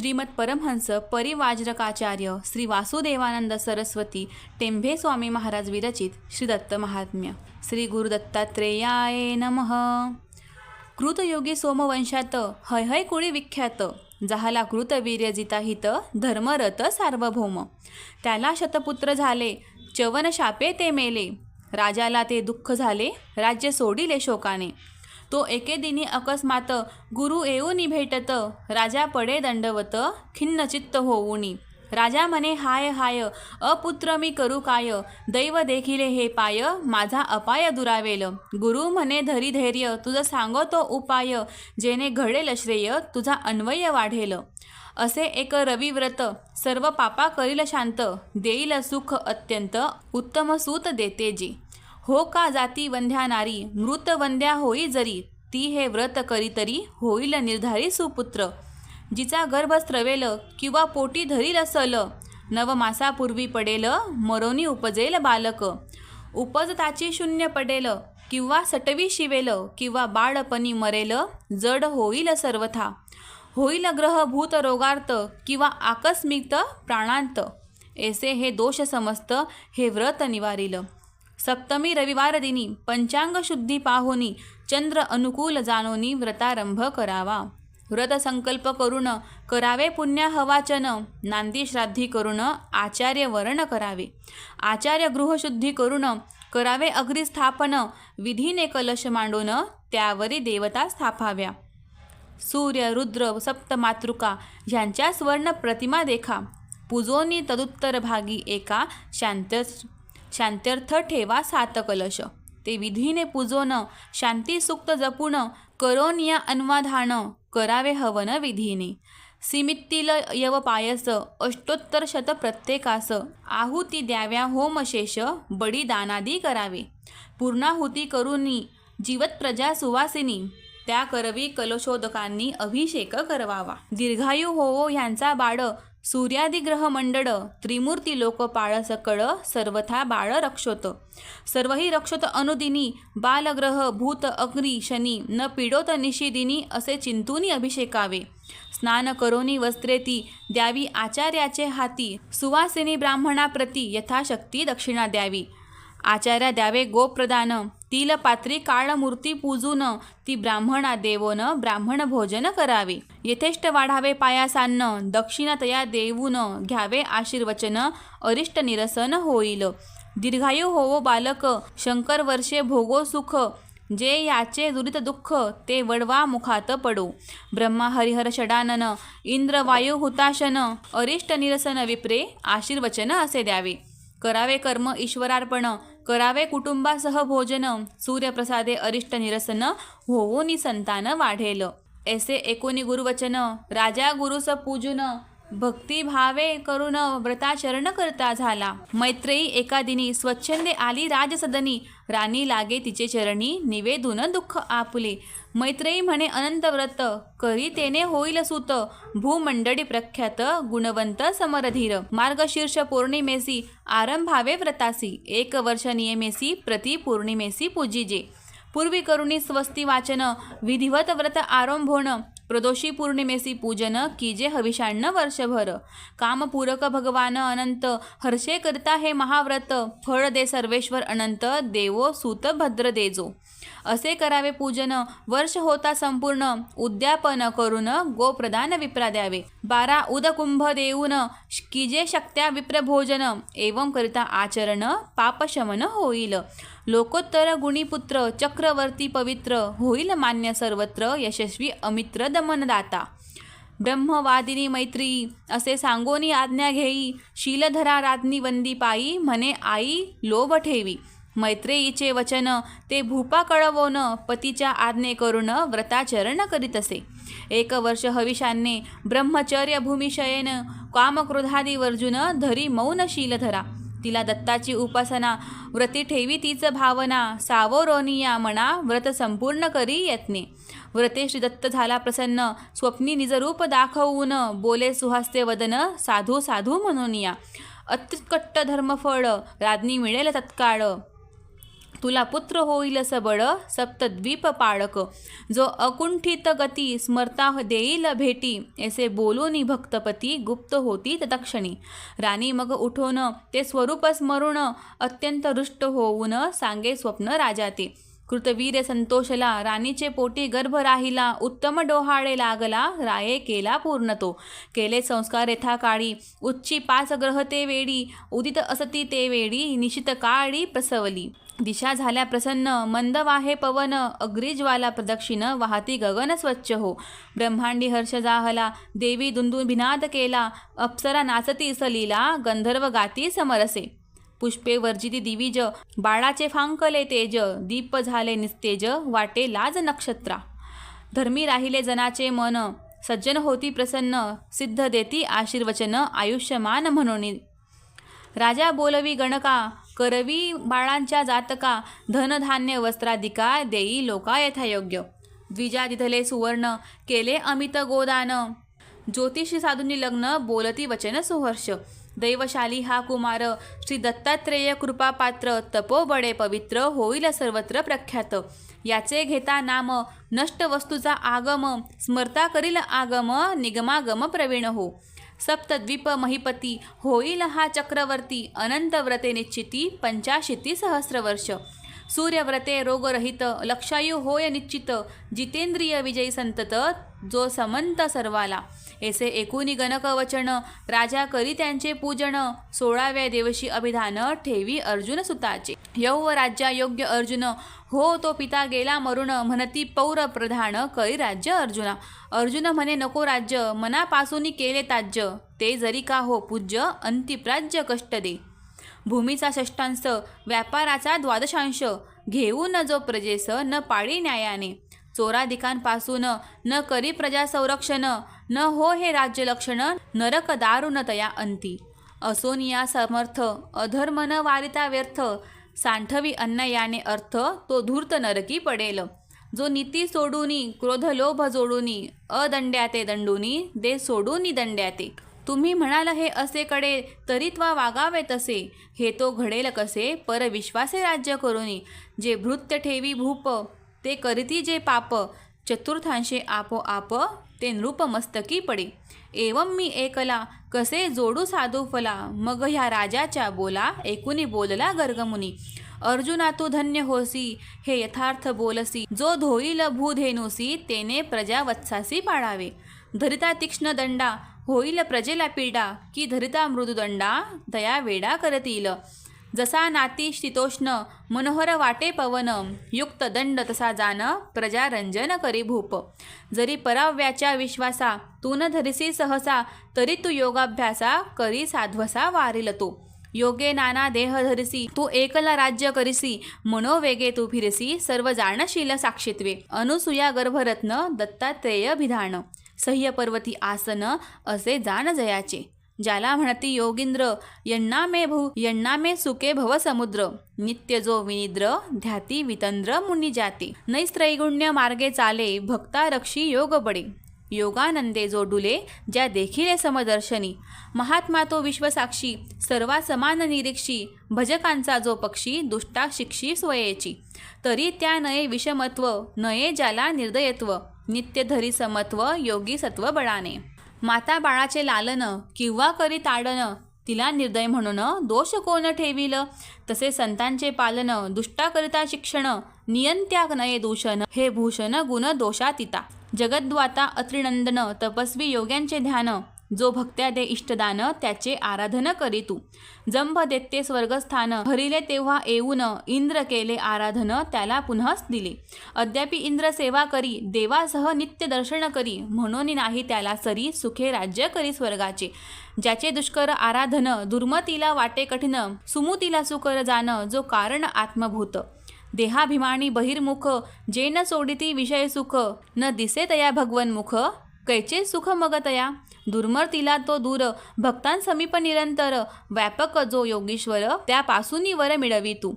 श्रीमद परमहंस परिवाजरकाचार्य श्री वासुदेवानंद सरस्वती टेंभे स्वामी महाराज विरचित श्री दत्त महात्म्य. श्री गुरुदत्तात्रेयाय नमः. कृतयोगी सोमवंशात हय हय कुळी विख्यात जहाला कृतवीर्यजिता हित धर्मरत सार्वभौम. त्याला शतपुत्र झाले चवन शापे ते मेले. राजाला ते दुःख झाले राज्य सोडिले शोकाने. तो एके दिनी अकस्मात गुरु येऊनी भेटत राजा पडे दंडवत खिन्नचित्त होऊनी. राजा म्हणे हाय हाय अपुत्र मी करू काय? दैव देखिले हे पाय माझा अपाय दुरावेल. गुरु म्हणे धरी धैर्य तुझं सांगतो उपाय जेणे घडेल श्रेय तुझा अन्वय वाढेल. असे एक रविव्रत सर्व पापा करील शांत देईल सुख अत्यंत उत्तम सूत देते जी. हो का जाती वंध्या नारी मृत वंद्या होई जरी ती हे व्रत करी तरी होईल निर्धारी सुपुत्र. जिचा गर्भ स्रवेल किंवा पोटी धरील असल नवमासापूर्वी पडेल मरोनी उपजेल बालक. उपजताची शून्य पडेल किंवा सटवी शिवेल किंवा बाळपणी मरेल जड होईल सर्वथा. होईल ग्रह भूत रोगार्त किंवा आकस्मिक प्राणांत. एसे हे दोष समस्त हे व्रत निवारिलं. सप्तमी रविवार दिनी पंचांग शुद्धी पाहोनी चंद्र अनुकूल जानोनी व्रतारंभ करावा. व्रत संकल्प करून करावे पुण्य हवाचन नांदी श्राद्धी करून आचार्य वर्ण करावे. आचार्य गृहशुद्धी करून करावे अग्रिस्थापन विधीने कलश मांडून त्यावरी देवता स्थापाव्या. सूर्य रुद्र सप्तमातृका ह्यांच्या स्वर्ण प्रतिमा देखा. पूजोनी तदुत्तर भागी एका शांत शांत्यर्थ ठेवा सात कलश ते विधीने पूजोन शांतीसुक्त जपून करोन या अन्वाधान करावे हवन विधीने. सिमित्तील यव पायस अष्टोत्तर शत प्रत्येकास आहुती द्याव्या होमशेष बडी दानादी करावे. पूर्णाहुती करुनी जीवत प्रजा सुवासिनी त्या करवी कलशोदकांनी अभिषेक करवावा. दीर्घायू होवो ह्यांचा बाळ सूर्यादिग्रह मंडळ त्रिमूर्ती लोक पाळ सकळ सर्वथा बाळ रक्षोत. सर्वही रक्षोत अनुदिनी बालग्रह भूत अग्नी शनी न पिडोत निशिदिनी असे चिंतूनी अभिषेकावे. स्नान करोनी वस्त्रे ती द्यावी आचार्याचे हाती सुवासिनी ब्राह्मणाप्रती यथाशक्ती दक्षिणा द्यावी. आचार्या द्यावे गोप्रदान तिल पात्री काळमूर्ती पूजून ती ब्राह्मणा देवोन ब्राह्मण भोजन करावे. यथेष्ट वाढावे पायासान्न दक्षिणा तया घ्यावे आशीर्वचन अरिष्ट निरसन होईल. दीर्घायू होवो बालक शंकर वर्षे भोगो सुख जे याचे दुरित दुःख ते वडवा मुखात पडो. ब्रह्मा हरिहर षडानन इंद्र वायू हुताशन अरिष्ट निरसन विप्रे आशीर्वचन असे द्यावे. करावे कर्म ईश्वरार्पण करावे कुटुंबासह भोजन. सूर्यप्रसादे अरिष्ट निरसन होऊनी संतान वाढेल. ऐसे एकोणी गुरुवचन. राजा गुरुस पूजन. भक्ती भावे करून व्रताचरण करता झाला. मैत्रेयी एका दिनी स्वच्छंदे आली राजसदनी. राणी लागे तिचे चरणी निवेदून दुःख आपुले. मैत्रेयी म्हणे अनंत व्रत करी तेने होईल सुत. भूमंडळी प्रख्यात गुणवंत समरधीर. मार्गशीर्ष पौर्णिमेसी आरंभावे व्रतासी. एक वर्ष नियमेसी प्रति पौर्णिमेसी पूजिजे. पूर्वी करुणी स्वस्ती वाचन विधिवत व्रत आरंभोण प्रदोषी पौर्णिमेसी पूजन कीजे हविषाण्ण वर्षभर। कामपूरक भगवान अनंत हर्षे करता हे महाव्रत फळ दे सर्वेश्वर अनंत देवो सुतभद्र देजो। असे करावे पूजन वर्ष होता संपूर्ण उद्यापन करून गोप्रदान विप्रा द्यावे. बारा उदकुंभ देऊन किजे शक्त्या विप्रभोजन एवं करिता आचरण पापशमन होईल. लोकोत्तर गुणीपुत्र चक्रवर्ती पवित्र होईल मान्य सर्वत्र यशस्वी अमित्र दमनदाता. ब्रह्मवादिनी मैत्री असे सांगोनी आज्ञा घेई. शीलधरा रात्नी वंदी पायी म्हणे आई लोभ ठेवी. मैत्रेयीचे वचन ते भूपा कळवोन पतीच्या आज्ञे करून व्रताचरण करीत असे. एक वर्ष हविषान्ने ब्रह्मचर्य भूमिशयेन कामक्रोधादी वर्जुन धरी मौनशील धरा. तिला दत्ताची उपासना व्रती ठेवी तीच भावना सावरोनिया मना व्रत संपूर्ण करी यत्ने. व्रते श्री दत्त झाला प्रसन्न स्वप्नी निजरूप दाखवून बोले सुहास्ते वदन साधू साधू म्हणून या. अत्युत्कट्ट धर्मफळ राज्ञी मिळेल तत्काळ. तुला पुत्र होईल सबळ सप्तद्वीप पाळक. जो अकुंठित गती स्मरता देईल भेटी ऐसे बोलूनी भक्तपती गुप्त होती तत्क्षणी राणी मग उठून ते स्वरूप स्मरून अत्यंत रुष्ट होऊन सांगे स्वप्न राजा ते कृतवीर संतोषला राणीचे पोटी गर्भ राहिला उत्तम डोहाळे लागला राये केला पूर्ण तो केले संस्कार यथा काळी उच्ची पाच ग्रह ते वेळी उदित असती ते वेळी निशित काळी प्रसवली. दिशा झाल्या प्रसन्न मंद वाहे पवन अग्रिज्वाला प्रदक्षिण वाहती गगन स्वच्छ हो. ब्रह्मांडी हर्ष जाहला देवी दुंदुभिनाद केला अप्सरा नाचती सलीला गंधर्व गाती समरसे. पुष्पे वर्जिती दिविज बाळाचे फांकले तेज दीप झाले निस्तेज वाटे लाज नक्षत्रा. धर्मी राहिले जनाचे मन सज्जन होती प्रसन्न सिद्ध देती आशीर्वचन आयुष्यमान म्हणून. राजा बोलवी गणका करवी बाळांच्या जातका धनधान्य वस्त्राधिका देई लोका यथायोग्य. द्विजा तिथले सुवर्ण केले अमित गोदान. ज्योतिषी साधूंनी लग्न बोलती वचन सुहर्ष. दैवशाली हा कुमार श्री दत्तात्रेय कृपापात्र तपोबडे पवित्र होईल सर्वत्र प्रख्यात. याचे घेता नाम नष्ट वस्तूचा आगम स्मरता करील आगम निगमागम प्रवीण हो. सप्तद्वीप महिपती होईल हा चक्रवर्ती अनंत व्रते निश्चिती पंचाशिती सहस्रवर्ष. सूर्यव्रते रोगरहित लक्षायू होय निश्चित जितेंद्रिय विजयी संतत जो समंत सर्वाला. एसे एकूणी गणकवचन राजा करी त्यांचे पूजन सोळाव्या दिवशी अभिधान ठेवी अर्जुन सुताचे. यौव राज्या योग्य अर्जुन हो तो पिता गेला मरुण म्हणती पौर प्रधान करी राज्य अर्जुना. अर्जुन म्हणे नको राज्य मनापासून केले ताज्य ते जरी का हो पूज्य अंतिप्राज्य कष्ट दे. भूमीचा षष्ठांश व्यापाराचा द्वादशांश घेऊन जो प्रजेस न पाळी न्यायाने. चोराधिकांपासून न करी प्रजा संरक्षण न हो हे राज्यलक्षण नरक दारुण तया अंती. असोनिया समर्थ अधर्म न वारिता व्यर्थ सांठवी अन्यायाने अर्थ तो धूर्त नरकी पडेल. जो नीती सोडूनी क्रोध लोभ जोडूनी अदंड्याते दंडूनी दे सोडूनी दंड्याते. तुम्ही म्हणाल हे असे कडे तरी त्वा वागावे तसे. हे तो घडेल कसे पर विश्वासे राज्य करूनी. जे भृत्य ठेवी भूप ते करीती जे पाप चतुर्थांशे आपोआप ते नृपमस्तकी पडे. एवं मी एकला कसे जोडू साधू फला मग ह्या राजाच्या बोला एकूणी बोलला गर्गमुनी. अर्जुना तू धन्य होसी हे यथार्थ बोलसी. जो धोईल भूधेनुसी तेने प्रजा वत्सासी पाळावे. धरिता तीक्ष्ण दंडा होईल प्रजेला पीडा की धरिता मृदुदंडा दया वेडा करतील. जसा नाती शीतोष्ण मनोहर वाटे पवन युक्त दंड तसा जान प्रजा रंजन करी भूप. जरी पराव्याच्या विश्वासा तू न धरिसी सहसा तरी तू योगाभ्यासा करी साध्वसा वारिल तू. योगे नाना देह धरिसी तू एकला राज्य करिसी मनोवेगे तू फिरसी सर्व जाणशील साक्षित्वे. अनुसुया गर्भरत्न दत्तात्रेय विधान सह्य पर्वती आसन असे जाण जयाचे. ज्याला म्हणती योगिंद्र यण्णा मे भू यण्णा मे सुके भव समुद्र नित्य जो विनिद्र ध्याती वितंद्र मुनी जाते। नैस्त्रैगुण्य मार्गे चाले भक्ता रक्षी योग बडे योगानंदे जो डुले ज्या देखिले समदर्शनी। महात्मा तो विश्वसाक्षी सर्वा समान निरीक्षी। भजकांचा जो पक्षी दुष्टा शिक्षी स्वयेची। तरी त्या नये विषमत्व नये ज्याला निर्दयत्व। नित्य धरी समत्व योगी सत्व बळाने। माता बाळाचे लालन किंवा करी ताडन तिला निर्दय म्हणून दोष कोण ठेविल? तसे संतांचे पालन दुष्टाकरिता शिक्षण नियंत्याग नये दूषण हे भूषण गुण दोषातिता. जगद्वाता अत्रिनंदन तपस्वी योग्यांचे ध्यान जो भक्त्या दे इष्टदान त्याचे आराधन करीतू जंभ देते स्वर्गस्थान हरिले तेव्हा येऊन इंद्र केले आराधन त्याला पुन्हाच दिले. अद्यापि इंद्र सेवा करी देवासह नित्य दर्शन करी म्हणून नाही त्याला सरी सुखे राज्य करी स्वर्गाचे. ज्याचे दुष्कर आराधन दुर्मतीला वाटे कठीण सुमुतीला सुकर जाण जो कारण आत्मभूत. देहाभिमानी बहिर्मुख जे न सोडिती विषय सुख न दिसे तया भगवन्मुख. कैचे सुख मगतया? तो दूर. भक्तांसमीप निरंतर. व्यापक जो योगीश्वर त्यापासूनही वर मिळवी तू.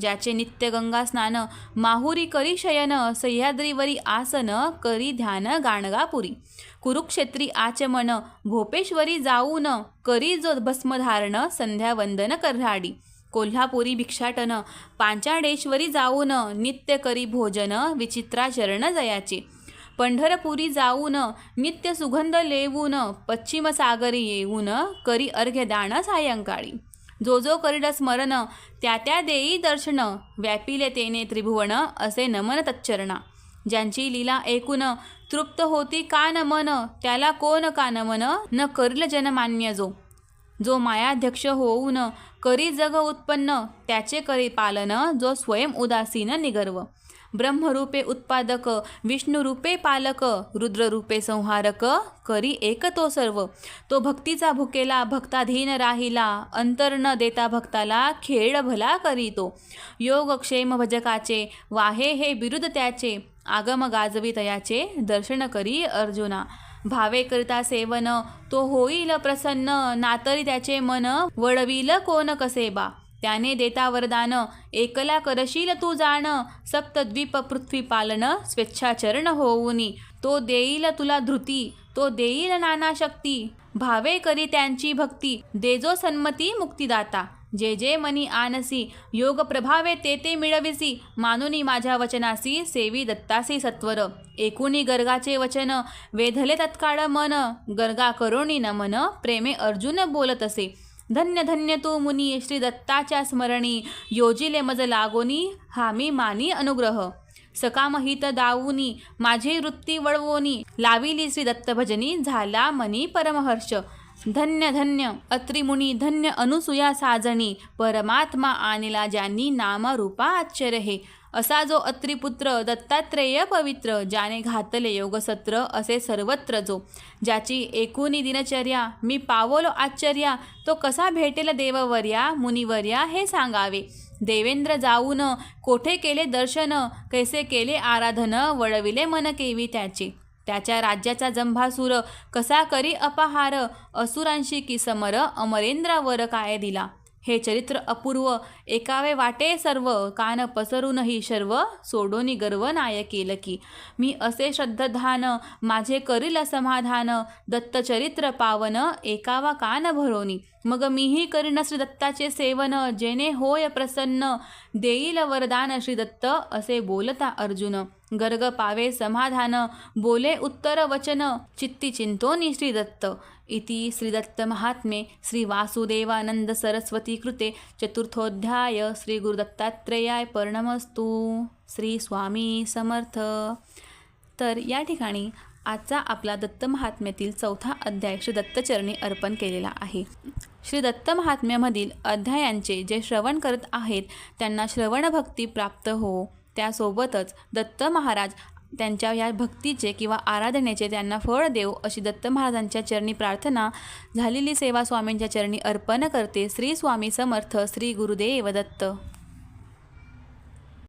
ज्याचे नित्य गंगा स्नान माहुरी करी शयन सह्याद्रीवरी आसन करी ध्यान गाणगापुरी कुरुक्षेत्री आचमन भोपेश्वरी जाऊन करी जो भस्मधारण संध्या वंदन कर्हाडी. कोल्हापुरी भिक्षाटन पांचाडेश्वरी जाऊन नित्य करी भोजन विचित्राचरण जयाचे. पंढरपुरी जाऊन नित्य सुगंध लेवून पश्चिम सागरी येऊन करी अर्घ्य दान सायंकाळी. जो जो करीड स्मरण त्या त्या देई दर्शन व्यापिले तेने त्रिभुवन असे नमन तच्चरणा. ज्यांची लीला ऐकून तृप्त होती का न मन त्याला कोण का न मन न करील जनमान्य जो. जो मायाध्यक्ष होऊन करी जग उत्पन्न त्याचे करी पालन जो स्वयं उदासीन निगर्व. ब्रह्मरूपे उत्पादक विष्णुरूपे पालक रुद्ररूपे संहारक करी एक तो सर्व. तो भक्तीचा भुकेला भक्ताधीन राहिला अंतर न देता भक्ताला खेळ भला करीतो योगक्षेम भजकाचे वाहे हे बिरुद त्याचे आगम गाजवी तयाचे दर्शन करी अर्जुना. भावे करता सेवन तो होईल प्रसन्न नातरी त्याचे मन वळविल कोण कसे बा त्याने देता वरदान एकला करशील तू जाण? सप्तद्वीप पृथ्वी पालन स्वेच्छाचरण होऊनी. तो देईल तुला धृती तो देईल नाना शक्ती. भावे करी त्यांची भक्ती. देजो सन्मती मुक्तिदाता. जे जे मनी आनसी योग प्रभावे ते ते मिळविसी. मानुनी माझ्या वचनासी सेवी दत्तासी सत्वर. एकूणी गर्गाचे वचन वेधले तत्काळ मन. गर्गा करोणी नमन प्रेमे अर्जुन बोलत असे धन्य धन्य तू मुनी श्री दत्ताच्या स्मरणी योजिले मज लागोनी हामी मानी अनुग्रह. सकामहित दावुनी माझी वृत्ती वळवोनी लाविली श्री दत्तभजनी झाला मनी परमहर्ष. धन्य धन्य अत्रिमुनी धन्य अनुसुया साजणी परमात्मा आणिला ज्यांनी नामरूपा आश्चर्य हे असा जो अत्रिपुत्र दत्तात्रेय पवित्र ज्याने घातले योगसत्र असे सर्वत्र जो. ज्याची एकूणी दिनचर्या मी पावलो आश्चर्या तो कसा भेटेल देववर्या मुनिवर्या हे सांगावे. देवेंद्र जाऊन कोठे केले दर्शन कैसे केले आराधन वळविले मन केवी त्याचे. त्याच्या राज्याचा जंभासूर कसा करी अपहार असुरांशी की समर अमरेंद्रावर काय दिला. हे चरित्र अपूर्व. एकावे वाटे सर्व कान पसरूनही सर्व सोडोनी गर्व नाय केलं की. मी असे श्रद्धधान माझे करील समाधान दत्तचरित्र पावन एकावा कान भरोनी. मग मीही करीन श्री दत्ताचे सेवन जेणे होय प्रसन्न देईल वरदान श्री दत्त असे बोलता अर्जुन. गर्ग पावे समाधान बोले उत्तर वचन चित्ती चिंतोनी श्री दत्त. इति श्रीदत्त महात्मे श्री वासुदेवानंद सरस्वती कृते चतुर्थोध्याय श्री गुरुदत्तात्रेयाय पर्णमस्तु। श्री स्वामी समर्थ। तर या ठिकाणी आजचा आपला दत्त महात्म्यातील चौथा अध्याय श्री दत्तचरणी अर्पण केलेला आहे. श्री दत्त महात्म्यामधील अध्यायांचे जे श्रवण करत आहेत त्यांना श्रवणभक्ती प्राप्त हो. त्यासोबतच दत्त महाराज त्यांच्या या भक्तीचे किंवा आराधनेचे त्यांना फळ देव अशी दत्त महाराजांच्या चरणी प्रार्थना झालेली सेवा स्वामींच्या चरणी अर्पण करते. श्री स्वामी समर्थ श्री गुरुदेव दत्त.